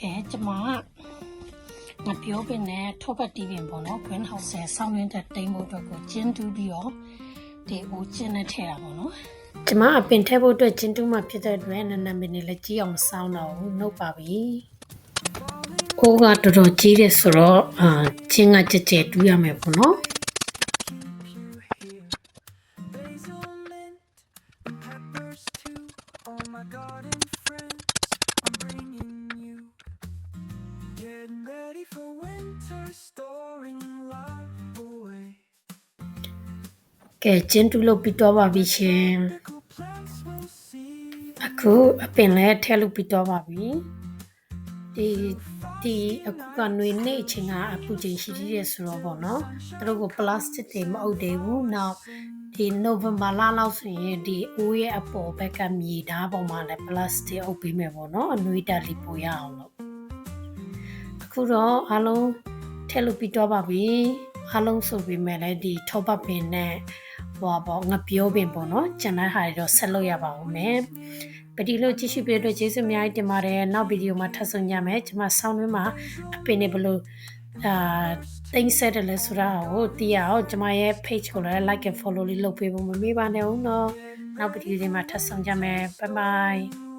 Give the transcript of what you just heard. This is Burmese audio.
ကဲကျမကငါပြောပင်နဲ့ထောပတ်တီးပင်ပေါ့နော် green house ဆယ်ဆောင်းရင်းတဲ့တိမ်ဖို့အတွက်ကိုကျင်းတူးပြီးတော့ဒီဦးကျင်းနဲ့ထည့်တာပေါ့နော်ကျမအပင်ထည့်ဖို့အတွက်ကျင်းတူးမှဖြစ်တဲ့အတွက်နန်းနန်းပင်လေးလည်းကြီးအောင်မဆောင်းတော့ဘူးနှုတ်ပါပြီအိုးကတော်တော်ကြီးတယ်ဆိုတော့အာကျင်းကကြက်ကြက်တူးရမယ်ပေါ့နော် ကဲကျင်းတူးလို့ပြီးတော့ပါပြီရှင် Pickle plants will see. အခုအပင်လည်းထည့်လို့ပြီးတော့ပါပြီဒီဒီအခုကຫນွေနေ့အချိန်ကအပူချိန်ရှိသေးတယ်ဆိုတော့ပေါ့နော်သူတို့ကပလတ်စတစ်တွေမအုပ်သေးဘူးနောက်ဒီနိုဝင်ဘာလလောက်ဆိုရင်ဒီအိုးရဲ့အပေါ်ဘက်ကမြေဓာတ်ပေါ်မှာလည်းပလတ်စတစ်အုပ်ပေးမယ်ပေါ့နော်အနှွေးတက်လေးပို့ရအောင်လို့အခုတော့အားလုံး ထည့်လို့ပြီးတော့ပါပြီအားလုံးဆိုပြီးမဲ့လည်းဒီထောပတ်ပင်နဲ့ဟိုပါပေါ့ငပြောပင်ပေါ့နော်ကျန်တဲ့ဟာတွေတော့ဆက်လုပ်ရပါဦးမယ်ပတိလို့ကြည့်ရှုပေးတဲ့အတွက်ကျေးဇူးအများကြီးတင်ပါတယ်နောက်ဗီဒီယိုမှာထပ်ဆုံကြမယ်ကျွန်မဆောင်းတွင်းမှာအပင်တွေဘယ်လိုအာသိမ့်ဆက်တယ်လဲဆိုတာကိုသိရအောင်ကျွန်မရဲ့ page ကိုလည်း like and follow လေးလုပ်ပေးဖို့မမေ့ပါနဲ့ဦးနော်နောက်ဗီဒီယိုတွေမှာထပ်ဆုံကြမယ် bye bye